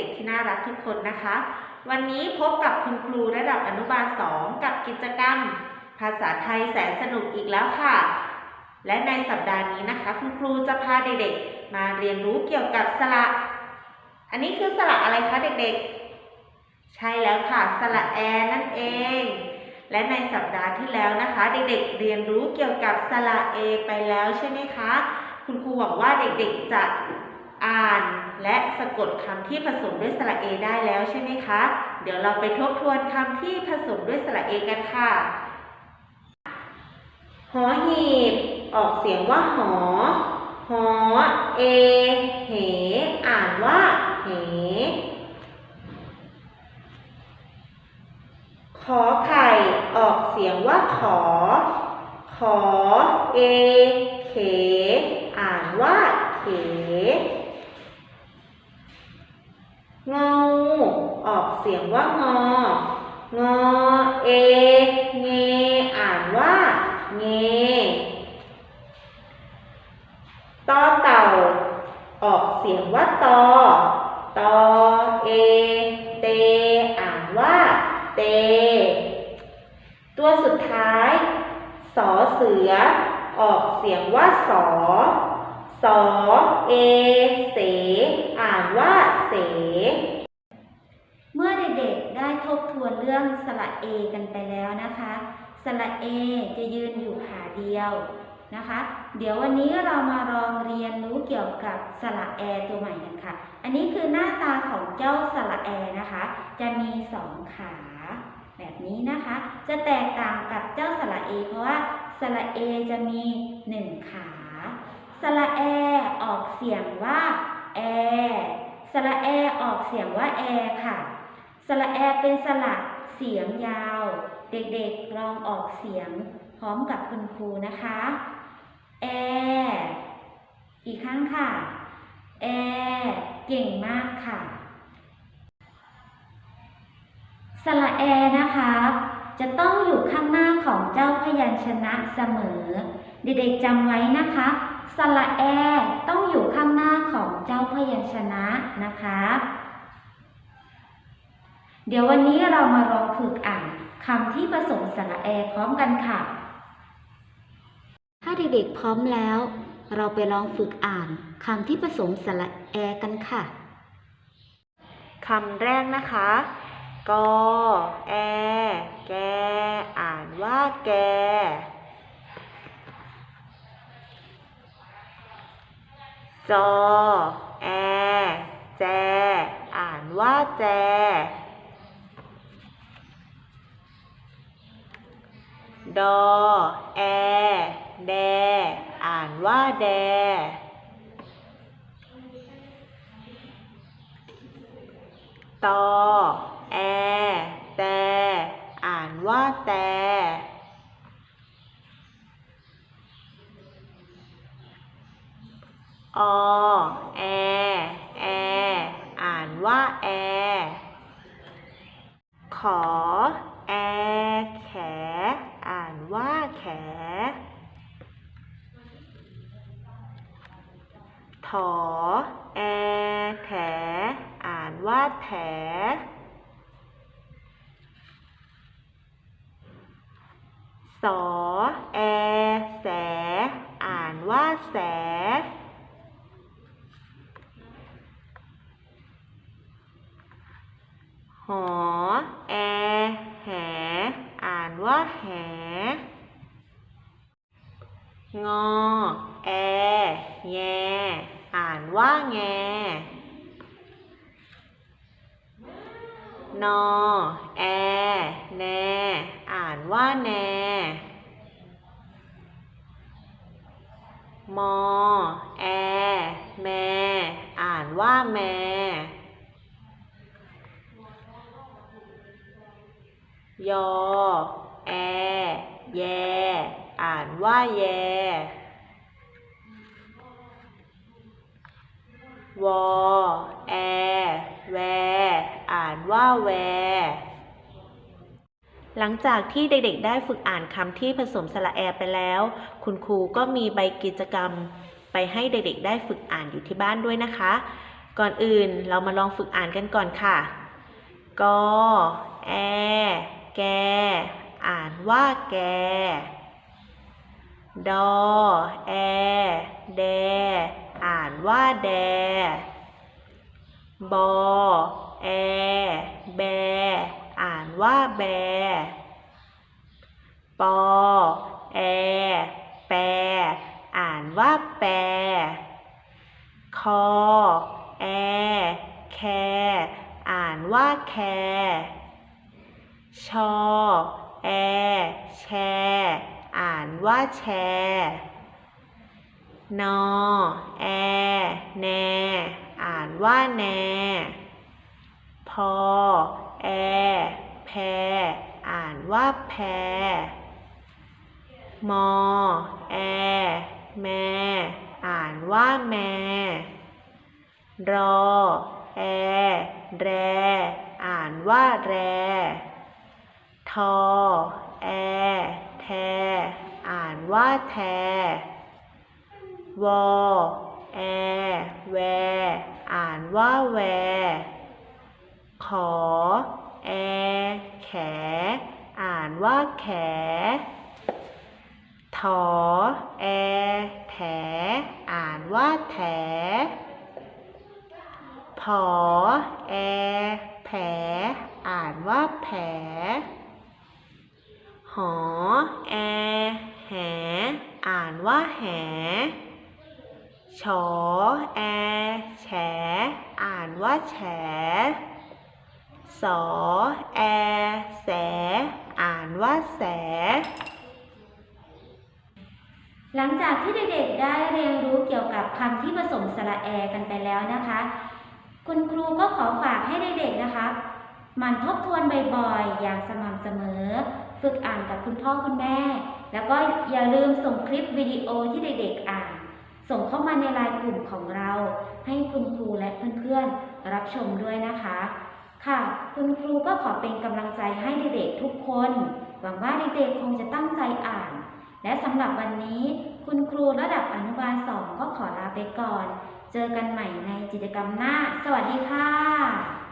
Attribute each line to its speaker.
Speaker 1: ด็กๆ ที่น่ารักทุกคนนะคะ วันนี้พบกับคุณครูระดับอนุบาล 2 กับกิจกรรม ภาษาไทยแสนสนุกอีกแล้วค่ะ และในสัปดาห์นี้นะคะ คุณครูจะพาเด็กๆ มาเรียนรู้เกี่ยวกับสระ อันนี้คือสระอะไรคะเด็กๆ ใช่แล้วค่ะสระแอนั่นเอง และในสัปดาห์ที่แล้วนะคะ เด็กๆ เรียนรู้เกี่ยวกับสระเอไปแล้วใช่ไหมคะ คุณครูหวังว่าเด็กๆจะ อ่านและสะกดคำที่ผสมด้วยสระเอได้แล้วใช่ไหมคะ เดี๋ยวเราไปทบทวนคำที่ผสมด้วยสระเอกันค่ะ หอหีบ ออกเสียงว่าหอ หอ เอ เห อ่านว่า เห ขอไข่ ออกเสียงว่าขอ ขอ เอ เข อ่านว่า เข งองูออกเสียงว่างอ งอเอ เง อ่านว่า เงตอเต่า ออกเสียงว่าตอ ตอเอ เต อ่านว่า เต ตัวสุดท้าย สอเสือ ออกเสียงว่าสอ สอเอเส อ่านว่าเส
Speaker 2: เมื่อเด็กๆได้ทบทวนเรื่องสระเอกันไปแล้วนะคะ สระเอจะยืนอยู่ขาเดียวนะคะ เดี๋ยววันนี้เรามาลองเรียนรู้เกี่ยวกับสระแอตัวใหม่กันค่ะ อันนี้คือหน้าตาของเจ้าสระแอนะคะ จะมีสองขา แบบนี้นะคะ จะแตกต่างกับเจ้าสระเอเพราะว่าสระเอจะมีหนึ่งขา สระแอ ออกเสียงว่าแอ สระแอออกเสียงว่าแอค่ะ สระแอเป็นสระเสียงยาว เด็กๆลองออกเสียงพร้อมกับคุณครูนะคะ แอ อีกครั้งค่ะ แอ เก่งมากค่ะ สระแอนะคะ จะต้องอยู่ข้างหน้าของเจ้าพยัญชนะเสมอ เด็กๆจำไว้นะคะ สระแอต้องอยู่ข้างหน้าของเจ้าพยัญชนะนะคะ เดี๋ยววันนี้เรามาลองฝึกอ่านคำที่ผสมสระแอพร้อมกันค่ะ ถ้าเด็กๆพร้อมแล้ว เราไปลองฝึกอ่านคำที่ผสมสระแอกันค่ะ
Speaker 1: คำแรกนะคะกอแอ แก อ่านว่าแก จอ แอ แจ อ่านว่าแจ ดอ แอ แด อ่านว่าแด ตอ แอ แตอ่านว่าแต อแอแอ อ่านว่าแอ ขอ แอ แข อ่านว่าแข ถอ แอ แถ อ่านว่าแถสอ แอ แส อ่านว่าแส หอ แอ แห อ่านว่าแห งอ แอแยอ่านว่าแง นอ แอ แน อ่านว่าแน มอ แอ แม อ่านว่าแม ยอ แอ แย อ่านว่าแยวอ แอ แว อ่านว่าแว หลังจากที่เด็กๆ ได้ฝึกอ่านคำที่ผสมสระแอไปแล้ว คุณครูก็มีใบกิจกรรม ไปให้เด็กๆ ได้ฝึกอ่านอยู่ที่บ้านด้วยนะคะ ก่อนอื่นเรามาลองฝึกอ่านกันก่อนค่ะ กอ แอ แก อ่านว่าแก ดอ แอ แด อ่านว่าแด บอ แอ แบ อ่านว่าแบ ปอ แอ แป อ่านว่าแป คอ แอ แค อ่านว่าแค ชอ แอ แชอ่านว่าแชนอ แอ แน อ่านว่าแน พอ แอ แพ อ่านว่าแพ มอ แอ แมอ่านว่าแมรอ แอ แร อ่านว่าแร แอ แท อ่านว่าแท วอ แอ แว อ่านว่าแว ขอ แอ แข อ่านว่าแข ถอ แอ แถ อ่านว่าแถ ผอ แอ แผ อ่านว่าแผ หอ แอ แห อ่านว่าแหฉอแอ แฉ อ่านว่าแฉ สอ แอ แส อ่านว่าแส
Speaker 2: หลังจากที่เด็กๆได้เรียนรู้เกี่ยวกับคำที่ผสมสระแอกันไปแล้วนะคะ คุณครูก็ขอฝากให้เด็กๆนะคะ มันทบทวนบ่อยๆ อย่างสม่ำเสมอ ฝึกอ่านกับคุณพ่อคุณแม่ แล้วก็อย่าลืมส่งคลิปวิดีโอที่เด็กๆอ่าน ส่งเข้ามาในไลน์กลุ่มของเรา ให้คุณครูและเพื่อนๆรับชมด้วยนะคะ ค่ะ คุณครูก็ขอเป็นกำลังใจให้เด็กๆทุกคน หวังว่าเด็กๆคงจะตั้งใจอ่าน และสำหรับวันนี้ คุณครูระดับอนุบาลสองก็ขอลาไปก่อน เจอกันใหม่ในกิจกรรมหน้า สวัสดีค่ะ